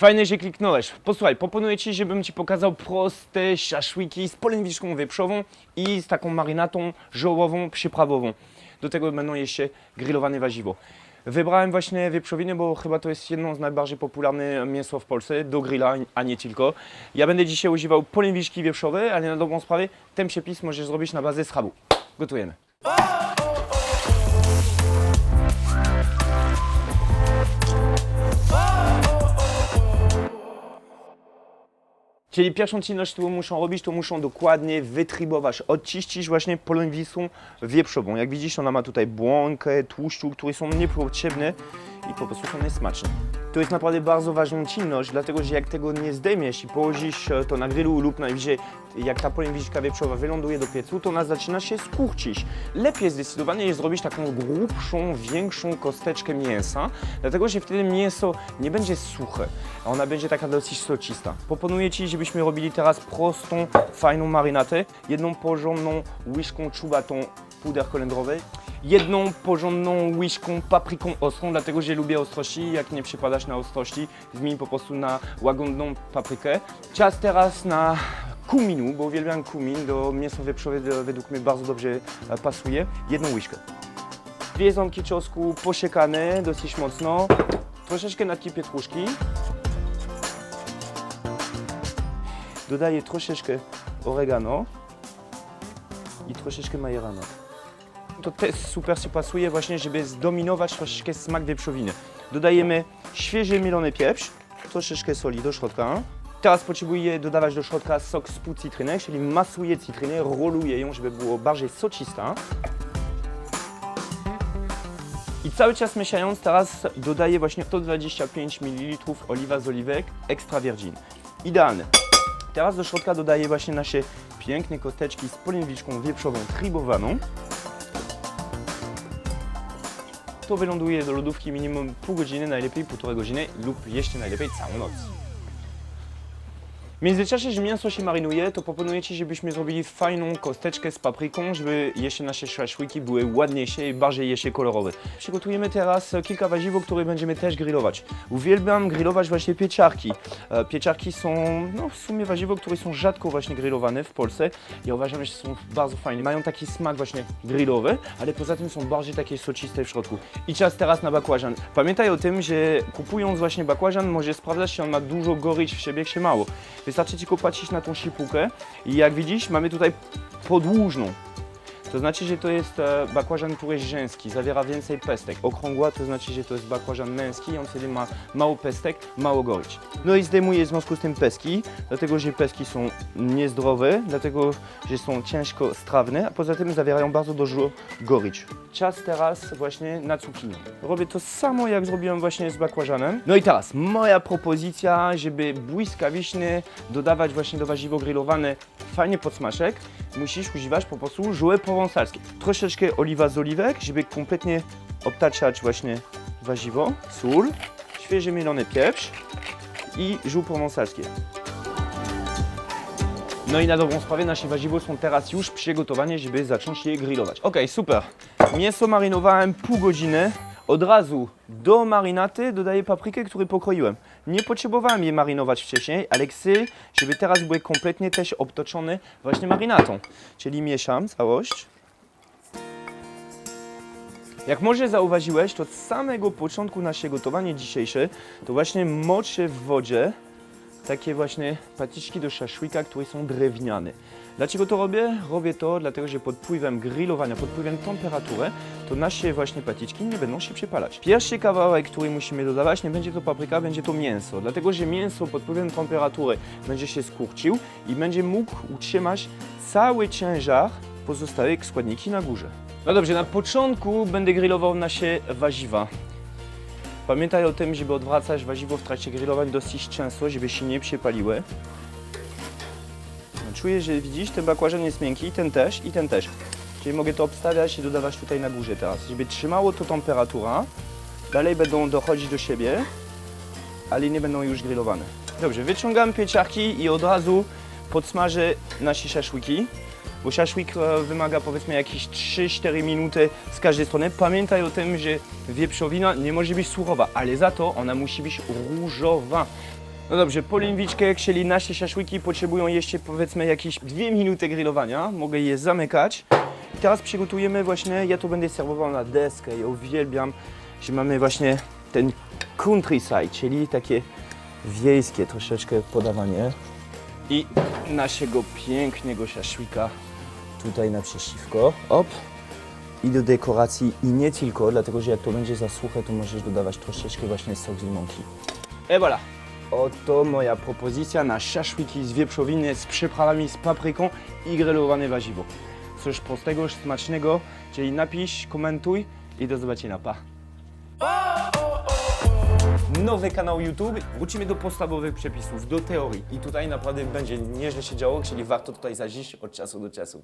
Fajnie, że kliknąłeś. Posłuchaj, proponuję Ci, żebym Ci pokazał proste szaszłyki z polędwiczką wieprzową i z taką marynatą żołową, przyprawową. Do tego będą jeszcze grillowane warzywo. Wybrałem właśnie wieprzowinę, bo chyba to jest jedno z najbardziej popularnych mięso w Polsce do grilla, a nie tylko. Ja będę dzisiaj używał polędwiczki wieprzowe, ale na dobrą sprawę ten przepis możesz zrobić na bazie schabu. Gotujemy. Czyli pierwszą czynność, którą muszą robić, to muszą dokładnie wytrybować, odczyścić właśnie polędwisą wieprzową. Jak widzisz, ona ma tutaj błonkę, tłuszczu, które są niepotrzebne i po prostu są niesmaczne. To jest naprawdę bardzo ważną czynność, dlatego że jak tego nie zdejmiesz i położysz e, to na grillu lub najwyżej jak ta polędwiczka wieprzowa wyląduje do piecu, to ona zaczyna się skurczyć. Lepiej zdecydowanie jest zrobić taką grubszą, większą kosteczkę mięsa, dlatego że wtedy mięso nie będzie suche, a ona będzie taka dosyć socista. Proponuję Ci, żebyśmy robili teraz prostą, fajną marynatę, jedną porządną łyżką czubatą puder kolendrowej, jedną porządną łyżką papryką ostrą, dlatego że lubię ostrości. Jak nie przypadasz na ostrości, zmień po prostu na łagodną paprykę. Czas teraz na kuminu, bo uwielbiam kumin, do mięsa wieprzowe według mnie bardzo dobrze e, pasuje. Jedną łyżkę. Dwie ząbki czosnku posiekane dosyć mocno. Troszeczkę natki pietruszki. Dodaję troszeczkę oregano i troszeczkę majerana. To też super się pasuje właśnie, żeby zdominować troszeczkę smak wieprzowiny. Dodajemy świeży mielony pieprz, troszeczkę soli do środka. Teraz potrzebuję dodawać do środka sok z pół cytryny, czyli masuję cytrynę, roluję ją, żeby było bardziej socista. I cały czas mieszając, teraz dodaję właśnie 125 ml oliwa z oliwek extra virgin. Idealne. Teraz do środka dodaję właśnie nasze piękne kosteczki z polędwiczką wieprzową trybowaną. To wyląduje do lodówki minimum pół godziny, najlepiej półtorej godziny lub jeszcze najlepiej całą noc. W międzyczasie, że mięso się marynuje, to proponuję Ci, żebyśmy zrobili fajną kosteczkę z papryką, żeby jeszcze nasze szaszłyki były ładniejsze i bardziej jeszcze kolorowe. Przygotujemy teraz kilka warzyw, które będziemy też grillować. Uwielbiam grillować właśnie pieczarki. E, Pieczarki są no, w sumie warzywo, które są rzadko właśnie grillowane w Polsce. Ja uważam, że są bardzo fajne. Mają taki smak właśnie grillowy, ale poza tym są bardziej takie sociste w środku. I czas teraz na bakłażan. Pamiętaj o tym, że kupując właśnie bakłażan, może sprawdzać, czy on ma dużo gorycz w siebie, czy mało. Wystarczy tylko patrzeć na tą sipułkę i jak widzisz, mamy tutaj podłużną. To znaczy, że to jest e, bakłażan, który jest rzęski, zawiera więcej pestek. Okrągła to znaczy, że to jest bakłażan męski i on wtedy ma mało pestek, mało gorycz. No i zdejmuję w związku z tym peski, dlatego że peski są niezdrowe, dlatego że są ciężko strawne, a poza tym zawierają bardzo dużo gorycz. Czas teraz właśnie na cukinię. Robię to samo, jak zrobiłem właśnie z bakłażanem. No i teraz moja propozycja, żeby błyskawicznie dodawać właśnie do warzywo grillowane fajnie podsmażek, musisz używać po prostu żółe prowonsalskie. Troszeczkę oliwa z oliwek, żeby kompletnie obtaczać właśnie warzywo, sól, świeży mielony pieprz i żół prowonsalskie. No i na dobrą sprawę nasze warzywo są teraz już przygotowane, żeby zacząć je grillować. Ok, super. Mięso marynowałem pół godziny. Od razu do marynaty dodaję paprykę, którą pokroiłem. Nie potrzebowałem je marynować wcześniej, ale chcę, żeby teraz były kompletnie też obtoczone właśnie marynatą. Czyli mieszam całość. Jak może zauważyłeś, to od samego początku naszego gotowania dzisiejsze to właśnie moczę w wodzie takie właśnie patyczki do szaszłyka, które są drewniane. Dlaczego to robię? Robię to dlatego, że pod wpływem grillowania, pod wpływem temperatury, to nasze właśnie patyczki nie będą się przypalać. Pierwszy kawałek, który musimy dodawać, nie będzie to papryka, będzie to mięso. Dlatego, że mięso pod wpływem temperatury będzie się skurczył i będzie mógł utrzymać cały ciężar pozostałych składniki na górze. No dobrze, na początku będę grillował nasze warzywa. Pamiętaj o tym, żeby odwracać warzywo w trakcie grillowań dosyć często, żeby się nie przypaliły. No, Czuję, że widzisz, ten bakłażan jest miękki, ten też i ten też. Czyli mogę to obstawiać i dodawać tutaj na górze teraz, żeby trzymało to temperatura. Dalej będą dochodzić do siebie, ale nie będą już grillowane. Dobrze, wyciągam pieczarki i od razu podsmażę nasze szaszłyki. Bo szaszłyk e, wymaga powiedzmy jakieś 3-4 minuty z każdej strony. Pamiętaj o tym, że wieprzowina nie może być surowa, ale za to ona musi być różowa. No dobrze, polimwiczkę, czyli nasze szaszłyki potrzebują jeszcze powiedzmy jakieś dwie minuty grillowania. Mogę je zamykać. Teraz przygotujemy właśnie, ja to będę serwował na deskę. Ja uwielbiam, że mamy właśnie ten countryside, czyli takie wiejskie troszeczkę podawanie. I naszego pięknego szaszłyka tutaj naprzeciwko. Op. I do dekoracji i nie tylko, dlatego że jak to będzie za suche, to możesz dodawać troszeczkę właśnie sok z limonki. E voilà. Oto moja propozycja na szaszłyki z wieprzowiny z przyprawami z papryką i grillowane warzywo. Coś prostego, smacznego, czyli napisz, komentuj i do zobaczenia, pa! Nowy kanał YouTube, wrócimy do podstawowych przepisów, do teorii i tutaj naprawdę będzie nieźle się działo, czyli warto tutaj zażyć od czasu do czasu.